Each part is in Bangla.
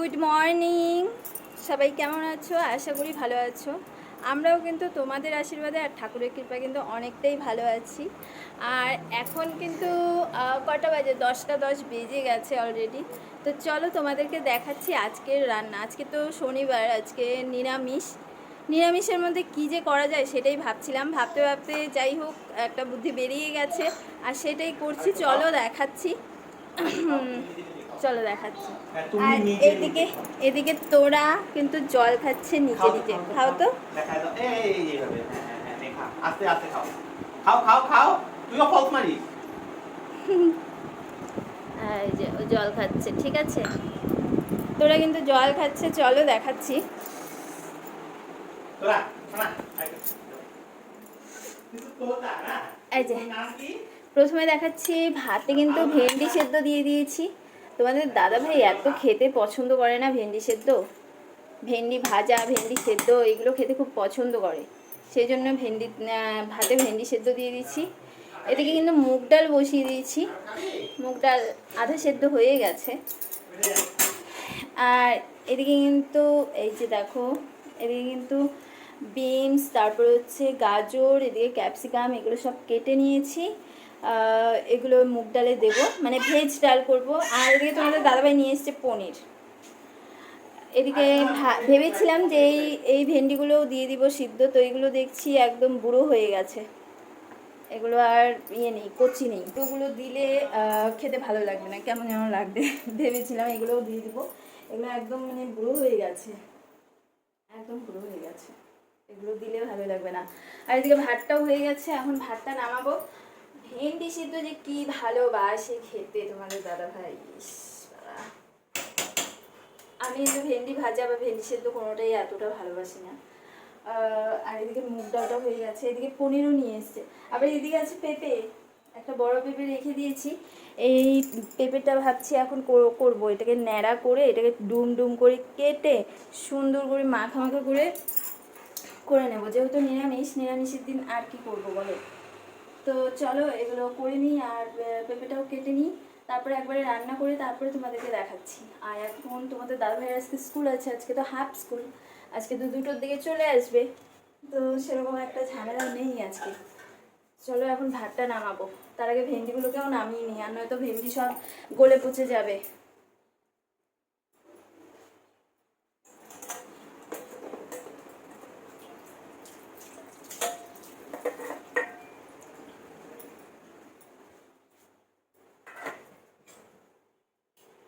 গুড মর্নিং সবাই কেমন আছো? আশা করি ভালো আছো। আমরাও কিন্তু তোমাদের আশীর্বাদে আর ঠাকুরের কৃপা কিন্তু অনেকটাই ভালো আছি। আর এখন কিন্তু কটা বাজে? দশটা দশ বেজে গেছে অলরেডি তো চলো তোমাদেরকে দেখাচ্ছি আজকের রান্না। আজকে তো শনিবার, আজকে নিরামিষ। নিরামিষের মধ্যে কী যে করা যায় সেটাই ভাবছিলাম। ভাবতে ভাবতে যাই হোক, একটা বুদ্ধি বেরিয়ে গেছে। আর সেটাই করছি। চলো দেখাচ্ছি। চলো দেখাচ্ছি। হ্যাঁ, আর এদিকে এদিকে তোরা কিন্তু জল খাচ্ছে নিচে নিচে খাও তো? দেখা দাও এই এই, এই এইভাবে। নে, খা আস্তে আস্তে খাও। খাও খাও খাও। তুইও ফলস মারিস। এই যে ও জল খাচ্ছে ঠিক আছে? তোরা কিন্তু জল খাচ্ছে চলো দেখাচ্ছি। এই যে। প্রথমে দেখাচ্ছি ভাতে কিন্তু ভেন্ডি সেদ্ধ দিয়ে দিয়েছি। তোমাদের দাদা ভাই এত খেতে পছন্দ করে না ভেন্ডি সেদ্ধ? ভেন্ডি ভাজা, ভেন্ডি সেদ্ধ, এগুলো খেতে খুব পছন্দ করে। সেই জন্য ভেন্ডি ভাতে ভেন্ডি সেদ্ধ দিয়ে দিচ্ছি। এদিকে কিন্তু মুগ ডাল বসিয়ে দিয়েছি। মুগ ডাল আধা সেদ্ধ হয়ে গেছে। আর এদিকে কিন্তু, এই যে দেখো, এদিকে কিন্তু বিনস, তারপর হচ্ছে গাজর, এদিকে ক্যাপসিকাম, এগুলো সব কেটে নিয়েছি। এগুলো মুগ ডালে দেবো। মানে ভেজ ডাল করব। আর এদিকে তোমাদের দাদাভাই নিয়ে এসছে পনির। এদিকে ভা- ভেবেছিলাম যে এই এই ভেন্ডিগুলো দিয়ে দিব সিদ্ধ তো এগুলো দেখছি একদম বুড়ো হয়ে গেছে। এগুলো আর ইয়ে নেই কচি নেই। ওগুলো দিলে খেতে ভালো লাগবে না। কেমন যেন লাগবে। ভেবেছিলাম এগুলোও দিয়ে দিব। এগুলো একদম মানে বুড়ো হয়ে গেছে। একদম বুড়ো হয়ে গেছে। এগুলো দিলে ভালো লাগবে না। আর এদিকে ভাতটাও হয়ে গেছে। এখন ভাতটা নামাবো। ভেন্ডি সিদ্ধ যে কি ভালোবাসে খেতে তোমাদের দাদা ভাই আমি কিন্তু ভেন্ডি ভাজা বা ভেন্ডি সেদ্ধ কোনোটাই এতটা ভালোবাসি না। আর এদিকে মুগ ডালটা হয়ে গেছে, এদিকে পনিরও নিয়ে এসছে। আবার এদিকে আছে পেঁপে, একটা বড় পেঁপে রেখে দিয়েছি। এই পেঁপেটা ভাবছি এখন কর- করব, এটাকে ন্যাড়া করে এটাকে ডুম ডুম করে কেটে সুন্দর করে মাখা মাখা করে করে নেব। যেহেতু নিরামিষ, নিরামিষের দিন আর কি করব বলো? তো চলো এগুলো করে নিই আর পেঁপেটাও কেটে নিই। তারপরে একবারে রান্না করে তারপরে তোমাদেরকে দেখাচ্ছি। আর এখন তোমাদের দাদা ভাইয়ের আজকে স্কুল আছে, আজকে তো হাফ স্কুল। আজকে দু দুটোর দিকে চলে আসবে। তো সেরকম একটা ঝামেলা নেই আজকে। চলো এখন ভাতটা নামাবো। তার আগে ভেন্ডিগুলোকেও নামিয়ে নিই, আর নয়তো ভেন্ডি সব গলে পচে যাবে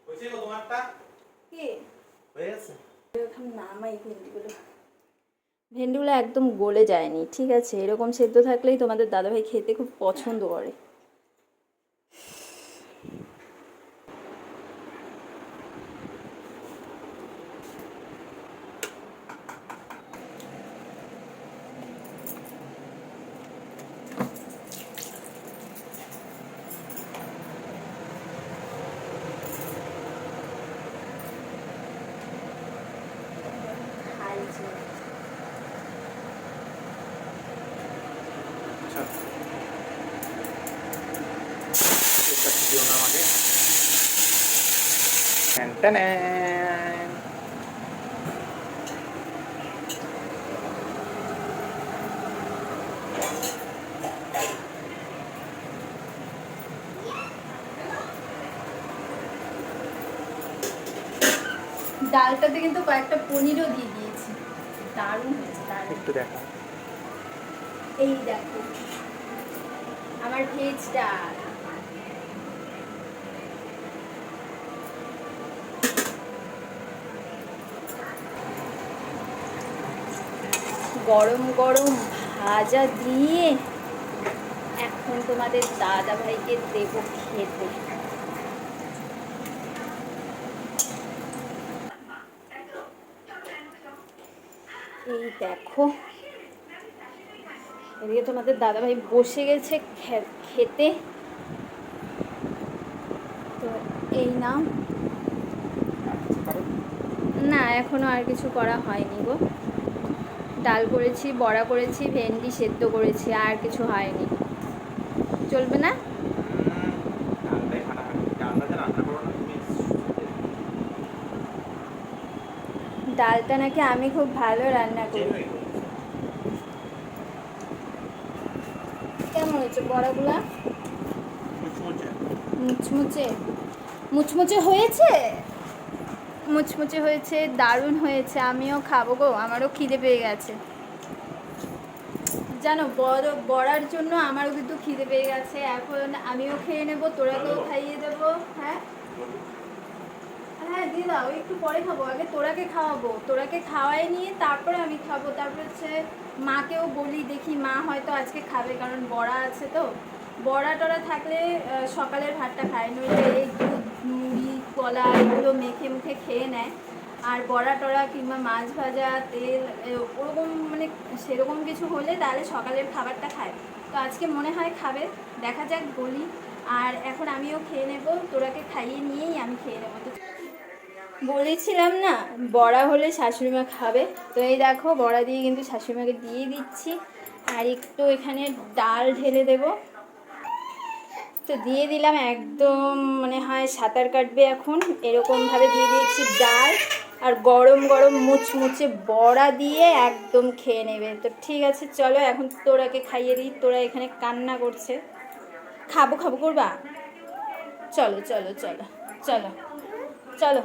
হয়েছে গো তোমারটা কি হয়ে গেছে এখন নামাই ভেন্ডিগুলো ভেন্ডিগুলো একদম গলে যায়নি, ঠিক আছে? এরকম সেদ্ধ থাকলেই তোমাদের দাদাভাই খেতে খুব পছন্দ করে খাইছে আচ্ছা এটা দিও না আমাকে ট্যান ট্যান ট্যান। ডালটাতে কিন্তু কয়েকটা পনিরও দিয়ে দিয়েছি। দারুণ হয়েছে দারুণ। একটু দেখা। এই দেখো আমার ভেজ ডাল। গরম গরম ভাজা দিয়ে এখন তোমাদের দাদা ভাইকে দেবো খেতে। এই দেখো, এদিকে তোমাদের দাদাভাই বসে গেছে খেতে। তো এই নাও। না, এখনও আর কিছু করা হয়নি গো। ডাল করেছি বড়া করেছি ভেন্ডি সেদ্ধ করেছি আর কিছু হয়নি। চলবে না? ডালটা নাকি আমি খুব ভালো রান্না করি। কেমন হয়েছে বড়াগুলা? মুচমুচে। মুচমুচে? হয়েছে? মুচমুচে হয়েছে, দারুণ হয়েছে, আমিও খাব গো, আমারও খিদে পেয়ে গেছে। জানো, বড়, বড়ার জন্য আমারও কিন্তু খিদে পেয়ে গেছে, এখন আমিও খেয়ে নেব, তোরাকেও খাইয়ে দেবো হ্যাঁ? হ্যাঁ দিয়ে দাও একটু পরে খাব, আগে তোরাকে খাওয়াবো, তোরাকে খাওয়াই নিয়ে তারপরে আমি খাব, তারপর হচ্ছে মাকেও বলি, দেখি মা হয়তো আজকে খাবে, কারণ বড়া আছে তো। বড়া টড়া থাকলে সকালের ভাতটা খায়, নইলে এই দুধ কলা এগুলো মেখে মুখে খেয়ে নেয়। আর বড়া টড়া কিংবা মাছ ভাজা, তেল ওরকম মানে সেরকম কিছু হলে তাহলে সকালের খাবারটা খায়। তো আজকে মনে হয় খাবে। দেখা যাক, বলি। আর এখন আমিও খেয়ে নেব। তোরাকে খাইয়ে নিয়েই আমি খেয়ে নেব। তো বলেছিলাম না, বড়া হলে শাশুড়িমা খাবে। তো এই দেখো, বড়া দিয়ে কিন্তু শাশুড়িমাকে দিয়ে দিচ্ছি। আর একটু এখানে ডাল ঢেলে দেব। তো দিয়ে দিলাম একদম মানে হয় সাঁতার কাটবে এখন। এরকমভাবে দিয়ে দিয়েছি ডাল আর গরম গরম মুচমুচে বড়া দিয়ে একদম খেয়ে নেবে। তো ঠিক আছে, চলো এখন তোরাকে খাইয়ে দিই। তোরা এখানে কান্না করছে। খাব খাব, করবা? চলো চলো চলো চলো চলো।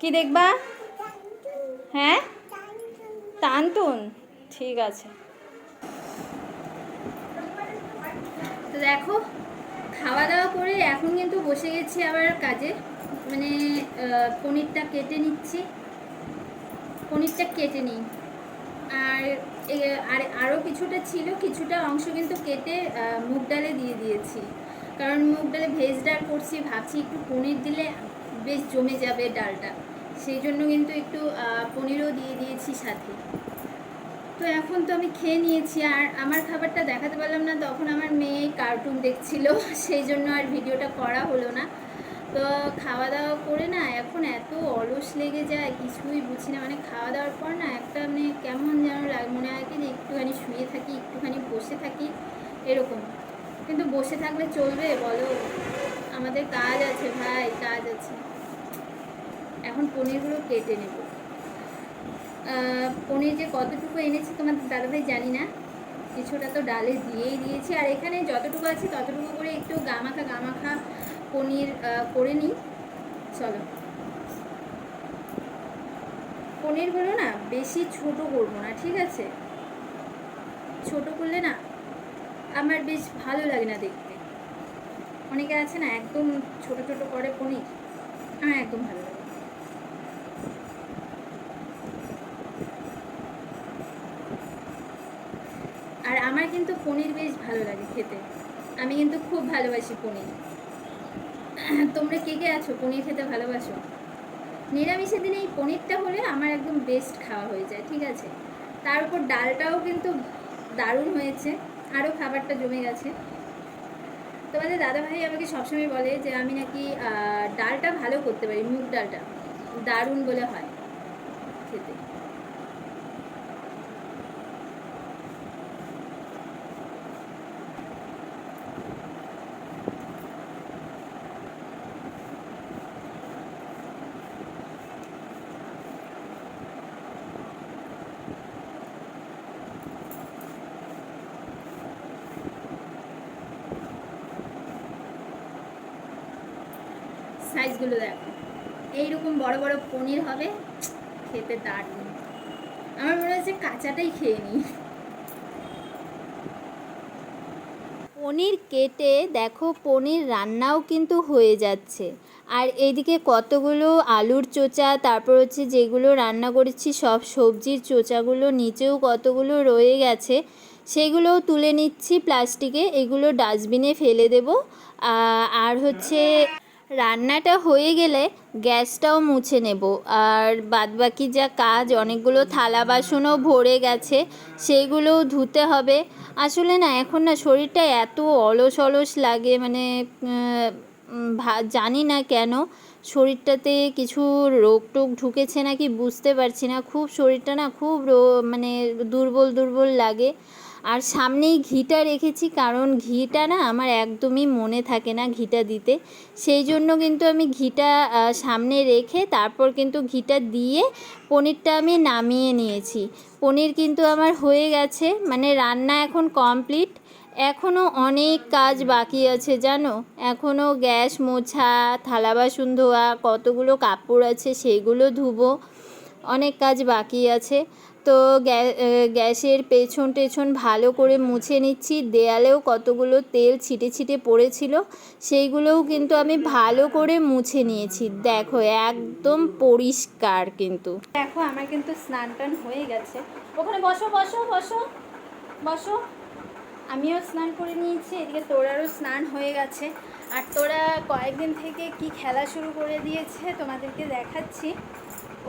কি দেখবা? হ্যাঁ? টানতুন ঠিক আছে। তো দেখো খাওয়া দাওয়া করে এখন কিন্তু বসে গেছি আবার কাজে। মানে পনিরটা কেটে নিচ্ছি। পনিরটা কেটে নিই। আর আর আরও কিছুটা ছিল, কিছুটা অংশ কিন্তু কেটে মুগ ডালে দিয়ে দিয়েছি। কারণ মুগ ডালে ভেজ ডাল করছি, ভাবছি একটু পনির দিলে বেশ জমে যাবে ডালটা। সেই জন্য কিন্তু একটু পনিরও দিয়ে দিয়েছি সাথে। তো এখন তো আমি খেয়ে নিয়েছি আর আমার খাবারটা দেখাতে পারলাম না। তখন আমার মেয়ে কার্টুন দেখছিল, সেই জন্য আর ভিডিওটা করা হলো না। তো খাওয়া দাওয়া করে না এখন এত অলস লেগে যায়, কিছুই বুঝি না। মানে খাওয়া দাওয়ার পর না একটা মানে কেমন যেন লাগে, মনে হয় কি যে একটুখানি শুয়ে থাকি, একটুখানি বসে থাকি, এরকম। কিন্তু বসে থাকলে চলবে, বলো। আমাদের কাজ আছে ভাই, কাজ আছে। এখন পনিরগুলো কেটে নেব। পনির যে কতটুকু এনেছি তোমার দাদাভাই জানি না। কিছুটা তো ডালে দিয়েই দিয়েছি। আর এখানে যতটুকু আছে ততটুকু করে একটু গামাখা গামাখা পনির করে নিই। চলো। পনিরগুলো না বেশি ছোট করব না, ঠিক আছে? ছোট করলে না আমার বেশ ভালো লাগে না দেখতে। অনেকে আছে না একদম ছোট ছোট করে পনির। আমার একদম ভালো লাগে না। আর আমার কিন্তু পনির বেশ ভালো লাগে খেতে। আমি কিন্তু খুব ভালোবাসি পনির। তোমরা কে কে আছো? পনির খেতে ভালোবাসো? নিরামিষের দিনে এই পনিরটা হলে আমার একদম বেস্ট খাওয়া হয়ে যায়, ঠিক আছে? তার উপর ডালটাও কিন্তু দারুণ হয়েছে, আরও খাবারটা জমে গেছে। তোমাদের দাদাভাই আমাকে সবসময় বলে যে, আমি নাকি ডালটা ভালো করতে পারি, মুগ ডালটা, দারুণ বলে হয় খেতে। সাইজগুলো দেখো। এইরকম বড় বড় পনির হবে, খেতে দারুণ। আমার মনে হচ্ছে কাঁচাটাই খেয়ে নিই। পনির কেটে দেখো, পনির রান্নাও কিন্তু হয়ে যাচ্ছে। আর এইদিকে কতগুলো আলুর চোচা, তারপর হচ্ছে যেগুলো রান্না করেছি সব সবজির চোচাগুলো, নিচেও কতগুলো রয়ে গেছে, সেগুলোও তুলে নিচ্ছি প্লাস্টিকে, এগুলো ডাস্টবিনে ফেলে দেব। আর হচ্ছে রান্নাটা হয়ে গেলে গ্যাসটাও মুছে নেব। আর বাদবাকি যা কাজ, অনেকগুলো থালা বাসনও ভরে গেছে সেইগুলোও ধুতে হবে। আসলে না, এখন না শরীরটা এত অলস অলস লাগে মানে জানি না কেন। শরীরটাতে কিছু রোগ টোগ ঢুকেছে নাকি বুঝতে পারছি না। খুব শরীরটা না খুব মানে দুর্বল দুর্বল লাগে। আর সামনেই ঘিটা রেখেছি, কারণ ঘিটা না আমার একদমই মনে থাকে না ঘিটা দিতে। সেই জন্য কিন্তু আমি ঘিটা সামনে রেখে তারপর কিন্তু ঘিটা দিয়ে পনিরটা আমি নামিয়ে নিয়েছি। পনির কিন্তু আমার হয়ে গেছে মানে রান্না এখন কমপ্লিট। এখনও অনেক কাজ বাকি আছে, জানো? এখনও গ্যাস মোছা, থালা বাসন ধোয়া, কতগুলো কাপড় আছে সেগুলো ধুবো। অনেক কাজ বাকি আছে। তো গ্যা- গ্যাসের পেছন টেছন ভালো করে মুছে নিচ্ছি। দেয়ালেও কতগুলো তেল ছিটে ছিটে পড়েছিল, সেইগুলোও কিন্তু আমি ভালো করে মুছে নিয়েছি। দেখো, একদম পরিষ্কার কিন্তু। দেখো, আমার কিন্তু স্নান টান হয়ে গেছে। ওখানে বসো বসো বসো। বসো। আমিও স্নান করে নিয়েছি, এদিকে তোরারও স্নান হয়ে গেছে। আর তোরা কয়েকদিন থেকে কি খেলা শুরু করে দিয়েছে তোমাদেরকে দেখাচ্ছি।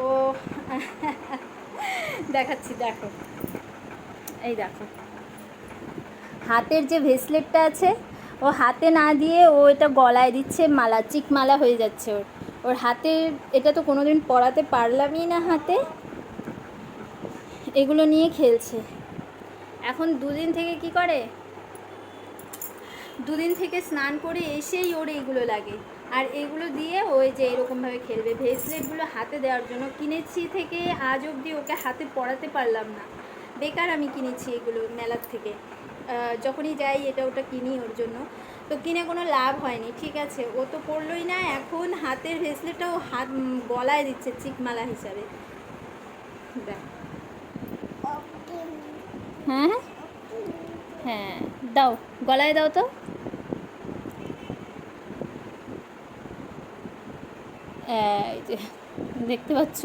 ও, দেখাচ্ছি, দেখো। এই দেখো। হাতের যে ভেসলেটটা আছে, ও হাতে না দিয়ে ও এটা গলায় দিচ্ছে, মালা চিক মালা হয়ে যাচ্ছে ওর। ওর হাতের এটা তো কোনোদিন পরাতে পারলামই না হাতে। এগুলো নিয়ে খেলছে। এখন দুদিন থেকে কি করে? দুদিন থেকে স্নান করে এসেই ওর এইগুলো লাগে। আর এগুলো দিয়ে ওই যে এরকমভাবে খেলবে। ভেসলেটগুলো হাতে দেওয়ার জন্য কিনেছি থেকে আজ অবধি ওকে হাতে পরাতে পারলাম না। বেকার আমি কিনেছি এগুলো মেলার থেকে। যখনই যাই এটা ওটা কিনি ওর জন্য। তো কিনে কোনো লাভ হয়নি, ঠিক আছে। ও তো পড়লোই না, এখন হাতের ভেসলেটটা ও হাত গলায় দিচ্ছে চিকমালা হিসাবে। দেখ। হ্যাঁ হ্যাঁ দাও, গলায় দাও তো। এই যে, দেখতে পাচ্ছ?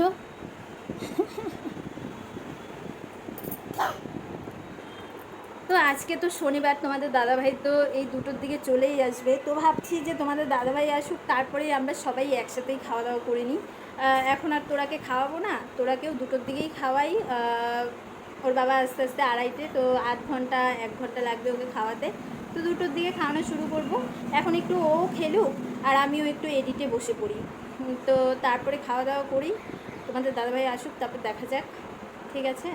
তো আজকে তো শনিবার, তোমাদের দাদাভাই তো এই দুটোর দিকে চলেই আসবে। তো ভাবছি যে তোমাদের দাদাভাই আসুক তারপরেই আমরা সবাই একসাথেই খাওয়া দাওয়া করে নিই। এখন আর তোরাকে খাওয়াবো না, তোরাকেও দুটোর দিকেই খাওয়াই। ওর বাবা আস্তে আস্তে আড়াইটে তো আধ ঘণ্টা এক ঘণ্টা লাগবে ওকে খাওয়াতে। তো দুটোর দিকে খাওয়ানো শুরু করব। এখন একটু ও খেলুক আর আমিও একটু এডিটে বসে পড়ি। তো তারপরে খাওয়া দাওয়া করি। তোমাদের দাদাভাই আসুক তারপর দেখা যাক। ঠিক আছে?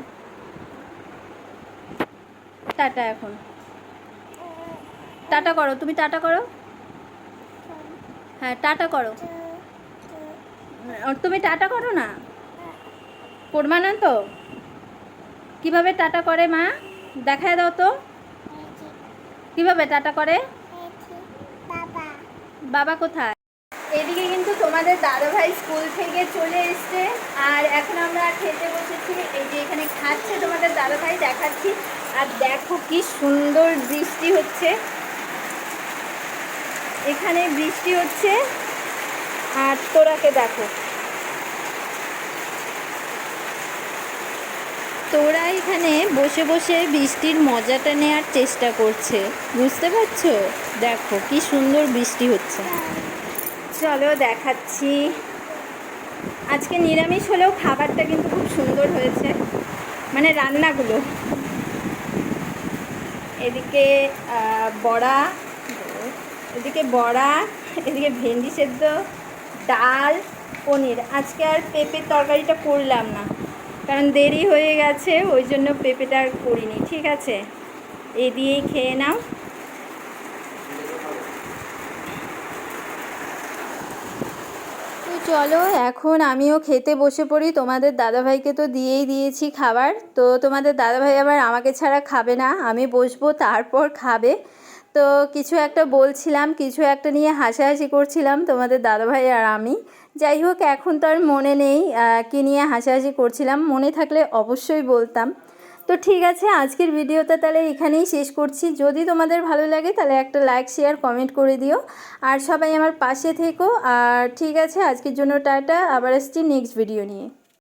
টাটা এখন। টাটা করো তুমি টাটা করো? হ্যাঁ টাটা করো। তুমি টাটা করো না? করবা না তো? কীভাবে টাটা করে মা? দেখায় দাও তো। কীভাবে টাটা করে? বাবা কোথায়? এদিকে কিন্তু তোমাদের দাদাভাই স্কুল থেকে চলে এসছে। আর এখন আমরা খেতে বসেছি। এই যে এখানে খাচ্ছে তোমাদের দাদাভাই, দেখাচ্ছি। আর দেখো কি সুন্দর বৃষ্টি হচ্ছে। এখানে বৃষ্টি হচ্ছে। আর তোরাকে দেখো। তোরা এখানে বসে বসে বৃষ্টির মজাটা নেওয়ার চেষ্টা করছে। বুঝতে পারছ? দেখো, কি সুন্দর বৃষ্টি হচ্ছে। চলো দেখাচ্ছি। আজকে নিরামিষ হলেও খাবারটা কিন্তু খুব সুন্দর হয়েছে। মানে রান্নাগুলো। এদিকে বড়া এদিকে বড়া, এদিকে ভেন্ডি সেদ্ধ, ডাল, পনির। আজকে আর পেঁপের তরকারিটা করলাম না। কারণ দেরি হয়ে গেছে, ওই জন্য পেঁপেটা করিনি, ঠিক আছে? এ দিয়েই খেয়ে নাও। চলো, এখন আমিও খেতে বসে পড়ি। তোমাদের দাদাভাইকে তো দিয়েই দিয়েছি খাবার। তো তোমাদের দাদাভাই আবার আমাকে ছাড়া খাবে না, আমি বসবো, তারপর খাবে। তো কিছু একটা বলছিলাম, কিছু একটা নিয়ে হাসাহাসি করছিলাম তোমাদের দাদাভাই আর আমি। যাই হোক, এখন তো আর মনে নেই কি নিয়ে হাসাহাসি করছিলাম। মনে থাকলে অবশ্যই বলতাম। তো ঠিক আছে, আজকের ভিডিওটা তাহলে এখানেই শেষ করছি। যদি তোমাদের ভালো লাগে, তাহলে একটা লাইক, শেয়ার, কমেন্ট করে দিও। আর সবাই আমার পাশে থেকো। আর ঠিক আছে, আজকের জন্য টাটা। আবার আসছি নেক্সট ভিডিও নিয়ে।